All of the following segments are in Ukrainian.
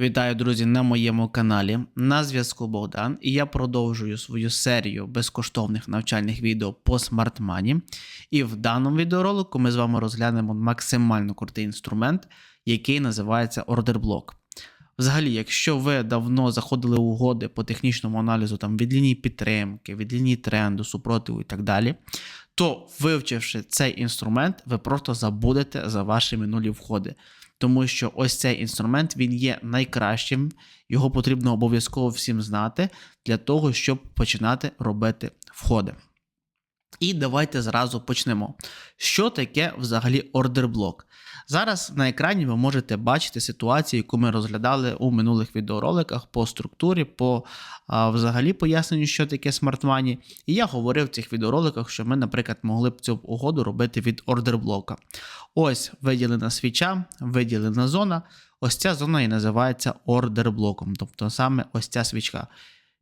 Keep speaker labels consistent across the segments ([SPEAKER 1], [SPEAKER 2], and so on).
[SPEAKER 1] Вітаю, друзі, на моєму каналі. На зв'язку Богдан, і я продовжую свою серію безкоштовних навчальних відео по смартмані. І в даному відеоролику ми з вами розглянемо максимально крутий інструмент, який називається ордерблок. Взагалі, якщо ви давно заходили у угоди по технічному аналізу там, від лінії підтримки, від лінії тренду, супротиву і так далі, то вивчивши цей інструмент, ви просто забудете за ваші минулі входи. Тому що ось цей інструмент він є найкращим, його потрібно обов'язково всім знати для того, щоб починати робити входи. І давайте зразу почнемо. Що таке взагалі ордерблок? Зараз на екрані ви можете бачити ситуацію, яку ми розглядали у минулих відеороликах по структурі, по а, взагалі поясненню, що таке смарт-мані. І я говорив в цих відеороликах, що ми, наприклад, могли б цю угоду робити від ордерблока. Ось виділена свіча, виділена зона. Ось ця зона і називається ордерблоком, тобто саме ось ця свічка.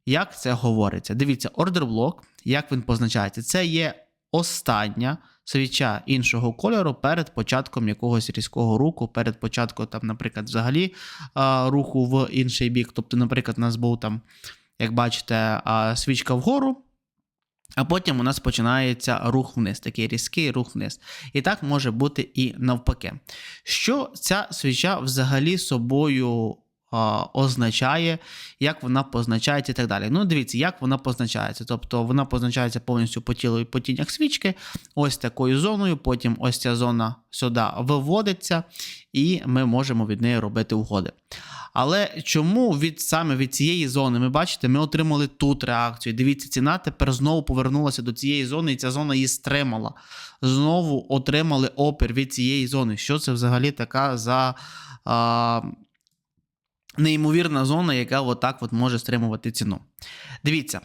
[SPEAKER 1] Як це говориться? Дивіться, ордерблок, як він позначається, це є остання свіча іншого кольору перед початком якогось різкого руху, перед початком, там, наприклад, взагалі руху в інший бік. Тобто, наприклад, у нас був там, як бачите, свічка вгору. А потім у нас починається рух вниз, такий різкий рух вниз. І так може бути і навпаки. Що ця свіча взагалі собою означає, як вона позначається і так далі. Ну, дивіться, як вона позначається. Тобто вона позначається повністю по тілу і по тінях свічки, ось такою зоною, потім ось ця зона сюди виводиться, і ми можемо від неї робити угоди. Але чому від саме від цієї зони, ми бачите, ми отримали тут реакцію. Дивіться, ціна тепер знову повернулася до цієї зони, і ця зона її стримала. Знову отримали опір від цієї зони. Що це взагалі така за. А, Неймовірна зона, яка отак от може стримувати ціну. Дивіться,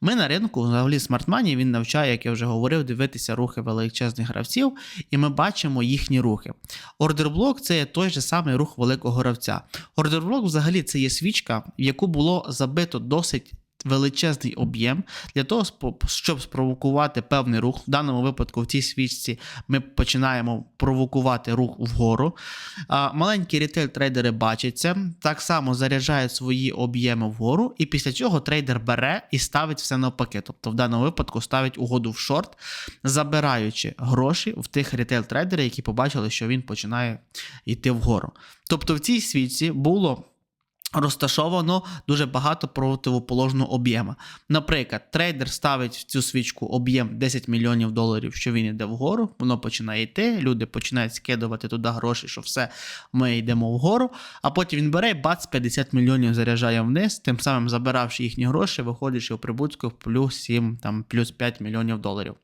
[SPEAKER 1] ми на ринку, взагалі, смартмані, він навчає, як я вже говорив, дивитися рухи величезних гравців, і ми бачимо їхні рухи. Ордерблок це той же самий рух великого гравця. Ордерблок, взагалі, це є свічка, в яку було забито досить. Величезний об'єм для того, щоб спровокувати певний рух. В даному випадку в цій свічці ми починаємо провокувати рух вгору. Маленькі рітейл-трейдери бачать це, так само заряджають свої об'єми вгору, і після цього трейдер бере і ставить все навпаки. Тобто, в даному випадку ставить угоду в шорт, забираючи гроші в тих рітейл-трейдерів, які побачили, що він починає йти вгору. Тобто в цій свічці було. Розташовано дуже багато противоположного об'єму. Наприклад, трейдер ставить в цю свічку об'єм 10 мільйонів доларів, що він йде вгору, воно починає йти, люди починають скидувати туди гроші, що все, ми йдемо вгору. А потім він бере бац, 50 мільйонів заряджає вниз, тим самим забиравши їхні гроші, виходячи у прибутку в плюс 7, там, плюс 5 мільйонів доларів.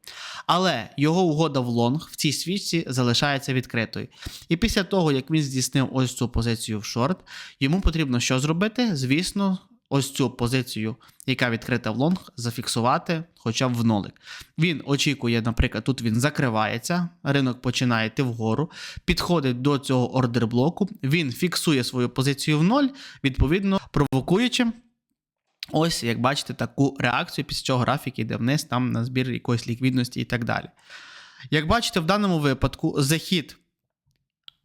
[SPEAKER 1] Але його угода в лонг в цій свічці залишається відкритою. І після того, як він здійснив ось цю позицію в шорт, йому потрібно що зробити? Звісно, ось цю позицію, яка відкрита в лонг, зафіксувати хоча б в нолик. Він очікує, наприклад, тут він закривається, ринок починає йти вгору, підходить до цього ордерблоку, він фіксує свою позицію в ноль, відповідно, провокуючи. Ось, як бачите, таку реакцію, після цього графік йде вниз, там на збір якоїсь ліквідності і так далі. Як бачите, в даному випадку захід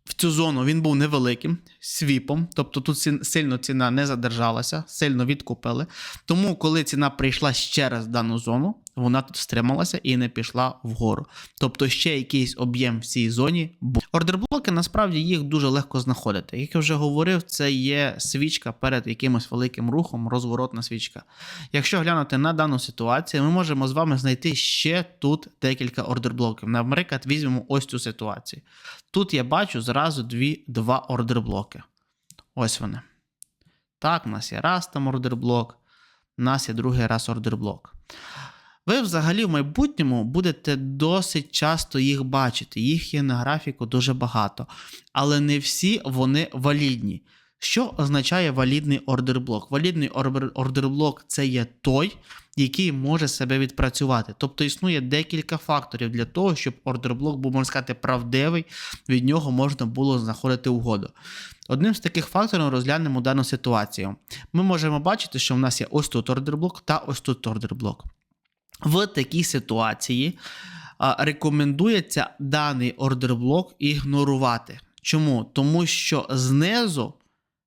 [SPEAKER 1] в цю зону він був невеликим свіпом, тобто тут сильно ціна не задержалася, сильно відкупили. Тому, коли ціна прийшла ще раз в дану зону, вона тут стрималася і не пішла вгору. Тобто ще якийсь об'єм в цій зоні був. Ордерблоки насправді їх дуже легко знаходити. Як я вже говорив, це є свічка перед якимось великим рухом, розворотна свічка. Якщо глянути на дану ситуацію, ми можемо з вами знайти ще тут декілька ордерблоків. Наприклад, візьмемо ось цю ситуацію. Тут я бачу зразу дві, два ордерблоки. Ось вони. Так, у нас є раз там ордерблок, у нас є другий раз ордерблок. Ви взагалі в майбутньому будете досить часто їх бачити. Їх є на графіку дуже багато. Але не всі вони валідні. Що означає валідний ордерблок? Валідний ордерблок це є той, який може себе відпрацювати. Тобто існує декілька факторів для того, щоб ордерблок був, можна сказати, правдивий, від нього можна було знаходити угоду. Одним з таких факторів розглянемо дану ситуацію. Ми можемо бачити, що в нас є ось тут ордерблок та ось тут ордерблок. В такій ситуації рекомендується даний ордерблок ігнорувати. Чому? Тому що знизу,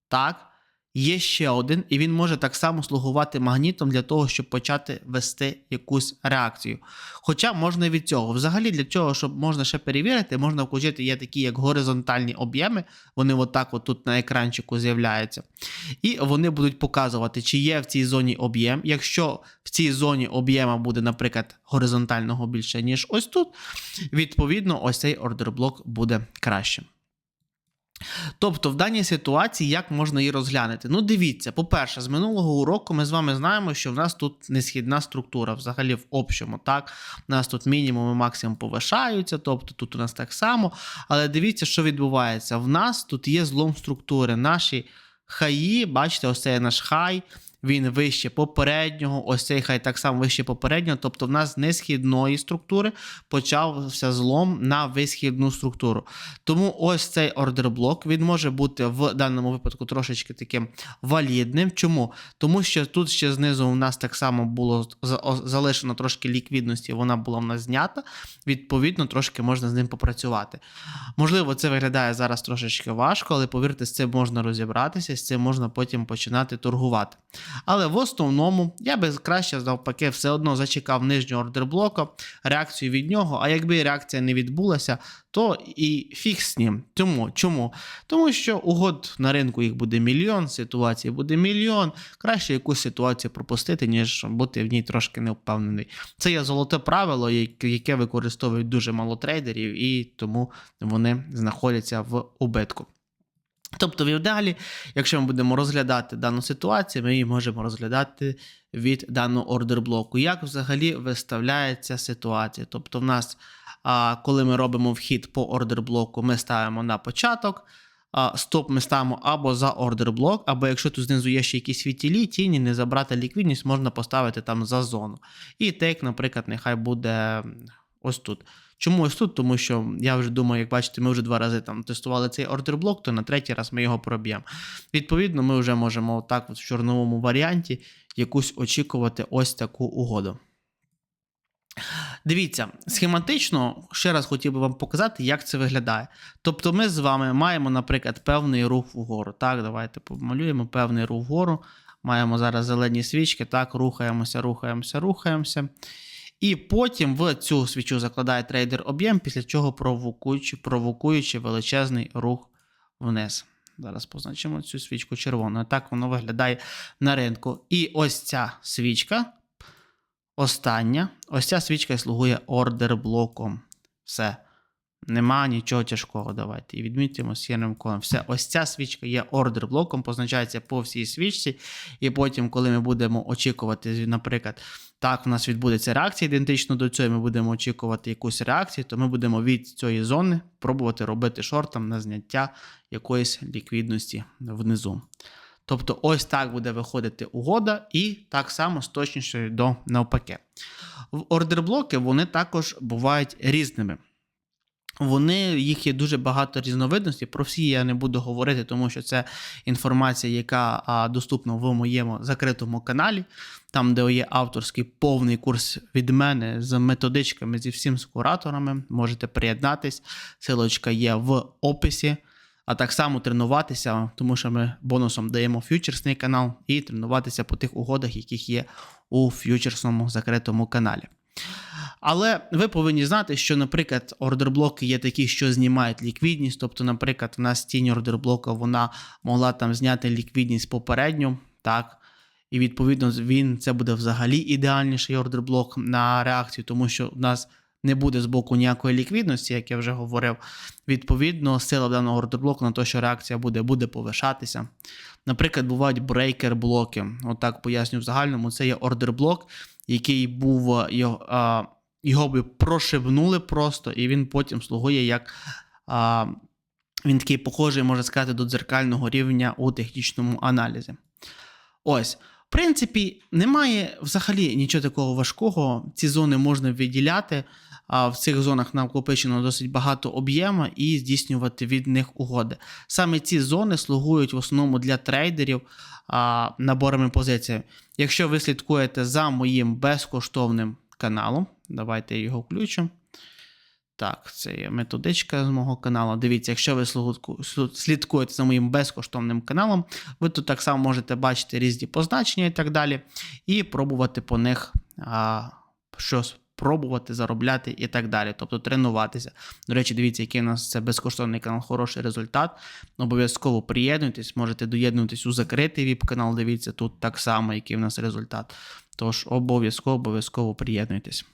[SPEAKER 1] так, є ще один, і він може так само слугувати магнітом для того, щоб почати вести якусь реакцію. Хоча можна від цього. Взагалі, для цього, щоб можна ще перевірити, можна включити є такі як горизонтальні об'єми, вони отак от тут на екранчику з'являються. І вони будуть показувати, чи є в цій зоні об'єм. Якщо в цій зоні об'єма буде, наприклад, горизонтального більше, ніж ось тут, відповідно, ось цей ордерблок буде кращим. Тобто, в даній ситуації як можна її розглянути? Ну, дивіться, по-перше, з минулого уроку ми з вами знаємо, що в нас тут несхідна структура, взагалі в общому. так? У нас тут мінімум і максимум повишаються, тобто тут у нас так само. Але дивіться, що відбувається. В нас тут є злом структури. Наші хаї, бачите, ось цей наш хай. Він вище попереднього, ось цей хай так само вище попереднього. Тобто в нас з несхідної структури почався злом на висхідну структуру. Тому ось цей ордерблок він може бути в даному випадку трошечки таким валідним. Чому? Тому що тут ще знизу у нас так само було залишено трошки ліквідності, вона була в нас знята. Відповідно, трошки можна з ним попрацювати. Можливо, це виглядає зараз трошечки важко, але повірте, з цим можна розібратися, з цим можна потім починати торгувати. Але в основному я би краще навпаки все одно зачекав нижнього ордерблока, реакцію від нього. А якби реакція не відбулася, то і фіг з ним. Тому чому? Тому що угод на ринку їх буде мільйон, ситуацій буде мільйон. Краще якусь ситуацію пропустити, ніж бути в ній трошки невпевнений. Це є золоте правило, яке яке використовують дуже мало трейдерів, і тому вони знаходяться в убитку. Тобто, в ідеалі, якщо ми будемо розглядати дану ситуацію, ми її можемо розглядати від даного ордерблоку. Як взагалі виставляється ситуація? Тобто, в нас, коли ми робимо вхід по ордерблоку, ми ставимо на початок. Стоп ми ставимо або за ордерблок, або якщо тут знизу є ще якісь світілі, тіні, не забрати ліквідність, можна поставити там за зону. І тейк, наприклад, нехай буде ось тут. Чому ось тут? Тому що я вже думаю, як бачите, ми вже два рази там тестували цей ордерблок, то на третій раз ми його проб'ємо. Відповідно, ми вже можемо так от в чорновому варіанті якусь очікувати ось таку угоду. Дивіться, схематично ще раз хотів би вам показати, як це виглядає. Тобто, ми з вами маємо, наприклад, певний рух вгору. Так, давайте помалюємо певний рух вгору. Маємо зараз зелені свічки, так, рухаємося, рухаємося, рухаємося. І потім в цю свічу закладає трейдер об'єм, після чого провокуючи, провокуючи величезний рух вниз. Зараз позначимо цю свічку червоною. Так воно виглядає на ринку. І ось ця свічка, остання, ось ця свічка слугує ордер-блоком. Все. Нема нічого тяжкого. Давайте. І відмітимо сірим колом. Все, ось ця свічка є ордер-блоком, позначається по всій свічці. І потім, коли ми будемо очікувати, наприклад, так, у нас відбудеться реакція ідентично до цього, ми будемо очікувати якусь реакцію, то ми будемо від цієї зони пробувати робити шортом на зняття якоїсь ліквідності внизу. Тобто, ось так буде виходити угода, і так само з точністю до навпаки. В ордерблоки вони також бувають різними. Вони, їх є дуже багато різновидностей. Про всі я не буду говорити, тому що це інформація, яка а, доступна в моєму закритому каналі, там, де є авторський повний курс від мене з методичками, зі всім з кураторами. Можете приєднатись. Силочка є в описі. А так само тренуватися, тому що ми бонусом даємо фьючерсний канал, і тренуватися по тих угодах, яких є у фьючерсному закритому каналі. Але ви повинні знати, що, наприклад, ордерблоки є такі, що знімають ліквідність. Тобто, наприклад, у нас тінь ордерблока вона могла там зняти ліквідність попередньо, так. І відповідно він це буде взагалі ідеальніший ордерблок на реакцію, тому що в нас не буде з боку ніякої ліквідності, як я вже говорив. Відповідно, сила даного ордерблоку на те, що реакція буде, буде повишатися. Наприклад, бувають брейкер-блоки. Отак поясню в загальному. Це є ордерблок, який був його, його би прошибнули просто, і він потім слугує як. А, він такий похожий, можна сказати, до дзеркального рівня у технічному аналізі. Ось. В принципі, немає взагалі нічого такого важкого. Ці зони можна виділяти. А в цих зонах накопичено досить багато об'єму і здійснювати від них угоди. Саме ці зони слугують в основному для трейдерів а, наборами позицій. Якщо ви слідкуєте за моїм безкоштовним каналом, давайте його включу. Так, це є методичка з мого каналу. Дивіться, якщо ви слідкуєте за моїм безкоштовним каналом, ви тут так само можете бачити різні позначення і так далі, і пробувати по них а, щось пробувати заробляти і так далі. Тобто тренуватися. До речі, дивіться, який у нас це безкоштовний канал, хороший результат. Обов'язково приєднуйтесь, можете доєднуватись у закритий віп-канал. Дивіться, тут так само, який у нас результат. Тож обов'язково, обов'язково приєднуйтесь.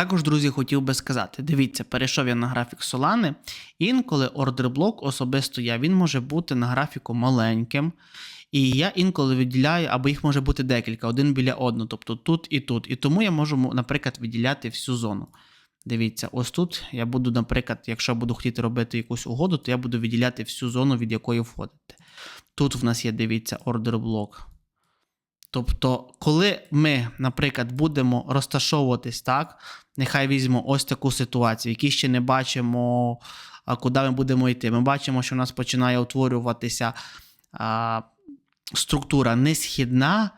[SPEAKER 1] Також, друзі, хотів би сказати: дивіться, перейшов я на графік Solana. Інколи ордерблок особисто я, він може бути на графіку маленьким. І я інколи виділяю, або їх може бути декілька, один біля одного, тобто тут і тут. І тому я можу, наприклад, виділяти всю зону. Дивіться, ось тут я буду, наприклад, якщо буду хотіти робити якусь угоду, то я буду виділяти всю зону, від якої входите. Тут в нас є, дивіться, ордерблок. Тобто, коли ми, наприклад, будемо розташовуватись так, нехай візьмемо ось таку ситуацію, які ще не бачимо, куди ми будемо йти. Ми бачимо, що у нас починає утворюватися а, структура несхідна,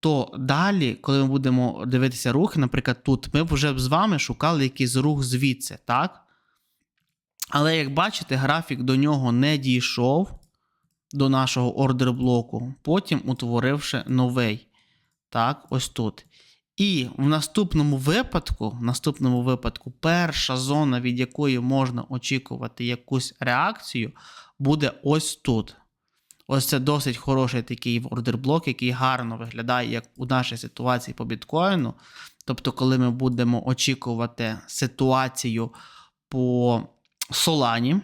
[SPEAKER 1] то далі, коли ми будемо дивитися рухи, наприклад, тут, ми б вже з вами шукали якийсь рух звідси, так? Але як бачите, графік до нього не дійшов до нашого ордер блоку, потім утворивши новий. Так, ось тут. І в наступному випадку, в наступному випадку, перша зона, від якої можна очікувати якусь реакцію, буде ось тут. Ось це досить хороший такий ордерблок, який гарно виглядає, як у нашій ситуації по біткоїну. Тобто, коли ми будемо очікувати ситуацію по Солані,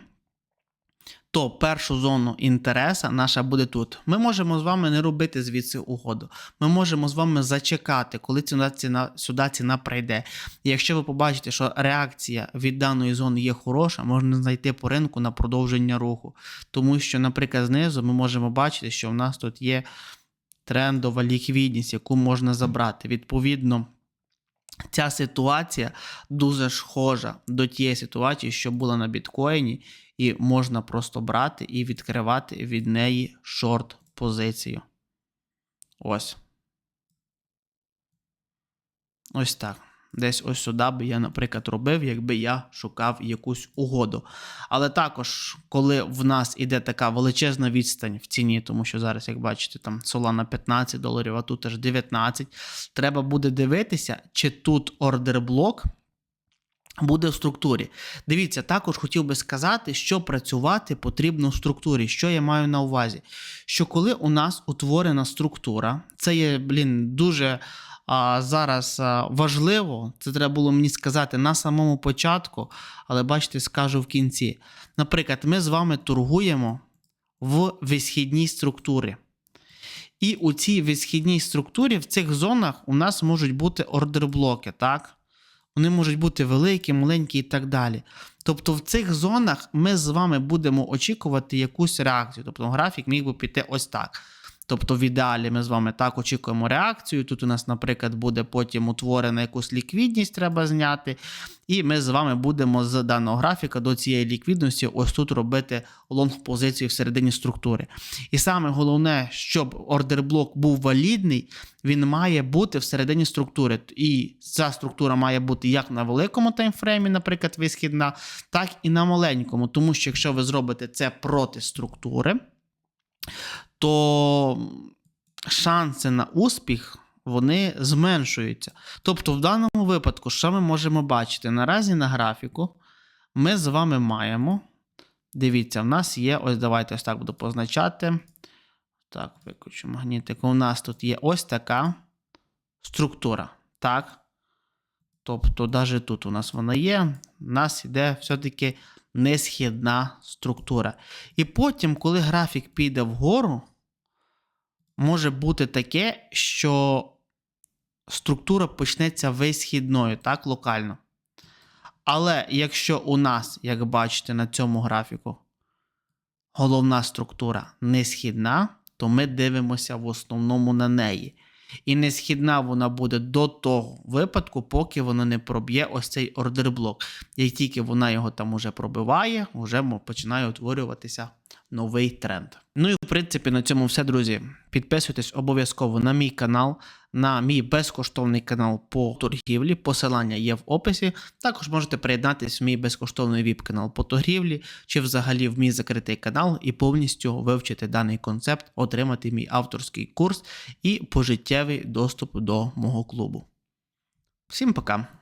[SPEAKER 1] то першу зону інтереса наша буде тут. Ми можемо з вами не робити звідси угоду. Ми можемо з вами зачекати, коли ціна, ціна, сюди ціна прийде. І якщо ви побачите, що реакція від даної зони є хороша, можна знайти по ринку на продовження руху. Тому що, наприклад, знизу ми можемо бачити, що в нас тут є трендова ліквідність, яку можна забрати. Відповідно. Ця ситуація дуже схожа до тієї ситуації, що була на біткоїні, і можна просто брати і відкривати від неї шорт позицію. Ось. Ось так. Десь ось сюди би я, наприклад, робив, якби я шукав якусь угоду. Але також, коли в нас іде така величезна відстань в ціні, тому що зараз, як бачите, там Solana 15 доларів, а тут аж 19, треба буде дивитися, чи тут ордерблок буде в структурі. Дивіться, також хотів би сказати, що працювати потрібно в структурі. Що я маю на увазі? Що коли у нас утворена структура, це є, блін, дуже а, зараз важливо, це треба було мені сказати на самому початку, але бачите, скажу в кінці. Наприклад, ми з вами торгуємо в висхідній структурі. І у цій висхідній структурі в цих зонах у нас можуть бути ордерблоки, так? Вони можуть бути великі, маленькі і так далі. Тобто в цих зонах ми з вами будемо очікувати якусь реакцію. Тобто графік міг би піти ось так. Тобто, в ідеалі ми з вами так очікуємо реакцію. Тут у нас, наприклад, буде потім утворена якусь ліквідність, треба зняти. І ми з вами будемо з даного графіка до цієї ліквідності ось тут робити лонг-позицію всередині структури. І саме головне, щоб ордерблок був валідний, він має бути всередині структури. І ця структура має бути як на великому таймфреймі, наприклад, висхідна, так і на маленькому. Тому що якщо ви зробите це проти структури, то шанси на успіх вони зменшуються. Тобто, в даному випадку, що ми можемо бачити? Наразі на графіку ми з вами маємо. Дивіться, в нас є, ось давайте ось так буду позначати. Так, виключу магнітику. У нас тут є ось така структура. Так. Тобто, навіть тут у нас вона є. У нас йде все-таки несхідна структура. І потім, коли графік піде вгору, може бути таке, що структура почнеться висхідною, так, локально. Але якщо у нас, як бачите на цьому графіку, головна структура не східна, то ми дивимося в основному на неї. І несхідна вона буде до того випадку, поки вона не проб'є ось цей ордерблок. Як тільки вона його там уже пробиває, вже починає утворюватися новий тренд. Ну і в принципі на цьому все, друзі. Підписуйтесь обов'язково на мій канал, на мій безкоштовний канал по торгівлі. Посилання є в описі. Також можете приєднатись в мій безкоштовний віп-канал по торгівлі чи взагалі в мій закритий канал і повністю вивчити даний концепт, отримати мій авторський курс і пожиттєвий доступ до мого клубу. Всім пока!